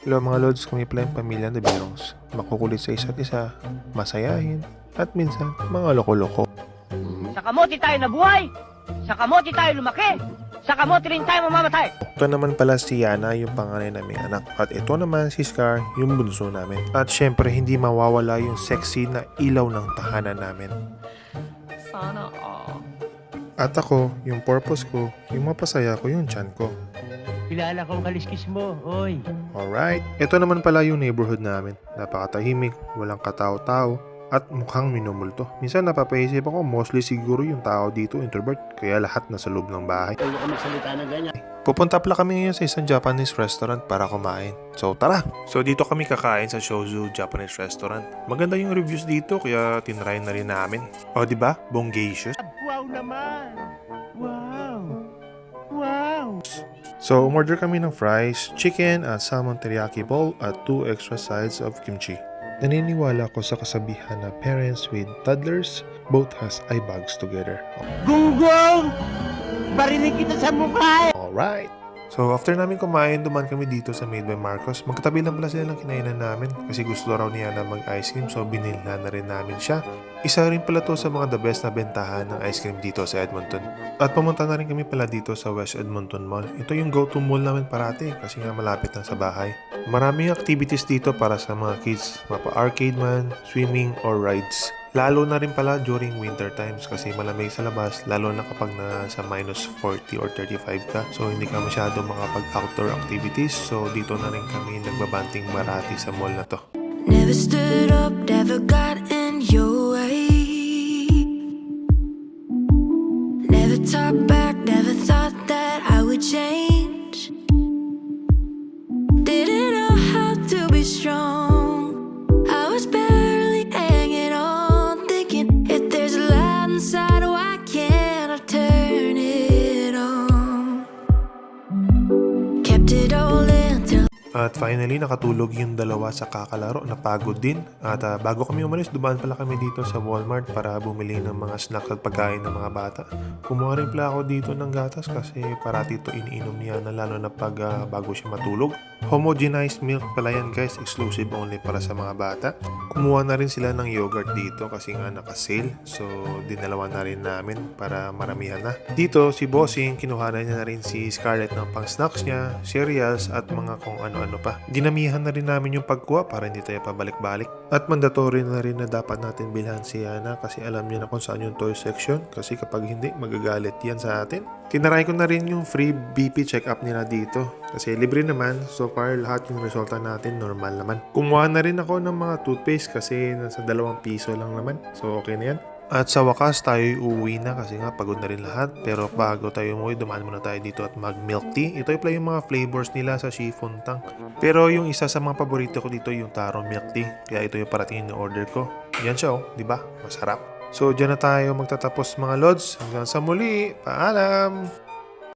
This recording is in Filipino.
Hello mga lods, kami pala yung pamilya na Birons. Makukulit sa isa't isa, masayahin, at minsan mga loko-loko. Sa kamote tayo nabuhay. Sa kamote tayo lumaki. Sa kamote rin tayo mamamatay. Ito naman pala si Yana, yung panganay naming anak. At ito naman si Scar, yung bunso namin. At syempre, hindi mawawala yung sexy na ilaw ng tahanan namin. Sana all. At ako, yung purpose ko, yung mapasaya ko yung chan ko. Kilala kong kaliskis mo, oy. Alright, ito naman pala yung neighborhood namin. Napakatahimik, walang katao-tao, at mukhang minumulto. Minsan napapaisip ako, mostly siguro yung tao dito introvert, kaya lahat nasa loob ng bahay. Huwag ka magsalita ng ganyan. Pupunta pala kami ngayon sa isang Japanese restaurant para kumain. So tara! So dito kami kakain sa Shozu Japanese Restaurant. Maganda yung reviews dito kaya tinry na rin namin. O di ba? Bongacious. Wow naman. So umorder kami ng fries, chicken at salmon teriyaki bowl at two extra sides of kimchi. Naniniwala ko sa kasabihan na parents with toddlers both has eye bags together. Gunggong! Barinig kita sa mukha. Alright! So after namin kumain, duman kami dito sa Made by Marcos. Magkatabi lang pala sila ng kinainan namin kasi gusto raw niya na mag-ice cream so binilhan na rin namin siya. Isa rin pala to sa mga the best na bentahan ng ice cream dito sa Edmonton. At pumunta na rin kami pala dito sa West Edmonton Mall. Ito yung go-to mall namin parati kasi nga malapit lang sa bahay. Maraming activities dito para sa mga kids. Mapa-arcade man, swimming, or rides. Lalo na rin pala during winter times kasi malamig sa labas lalo na kapag nasa minus 40 or 35 ka. So hindi ka masyado makapag-outdoor activities. So dito na rin kami nagbabanting marati sa mall na to. Never stood up, never got in your way. Never talked back, never thought that I would change. At finally, nakatulog yung dalawa sa kakalaro. Napagod din. At ah, bago kami umalis, dumaan pala kami dito sa Walmart para bumili ng mga snacks at pagkain ng mga bata. Kumuha rin pala ako dito ng gatas kasi parati ito iniinom niya na lalo na pag ah, bago siya matulog. Homogenized milk pala yan guys, exclusive only para sa mga bata. Kumuha na rin sila ng yogurt dito kasi nga naka-sale. So, dinalawa na rin namin para maramihan na. Dito, si Bossing, kinuha na niya na rin si Scarlett ng pang-snacks niya, cereals at mga kung ano-ano pa. Dinamihan na rin namin yung pagkuha para hindi tayo pabalik-balik. At mandatory na rin na dapat natin bilhan si Yana kasi alam niya na kung saan yung toy section kasi kapag hindi, magagalit yan sa atin. Tinaray ko na rin yung free BP check-up nila dito kasi libre naman. So far, lahat yung resulta natin normal naman. Kumuha na rin ako ng mga toothpaste kasi nasa dalawang piso lang naman. So okay na yan. At sa wakas tayo uuwi na kasi nga pagod na rin lahat. Pero bago tayo umuwi, dumaan muna tayo dito at mag milk tea. Ito yung pala yung mga flavors nila sa chiffon tang. Pero yung isa sa mga paborito ko dito yung taro milk tea. Kaya ito yung parating na order ko. Yan siya oh, di ba? Masarap. So dyan na tayo magtatapos mga lods. Hanggang sa muli. Paalam!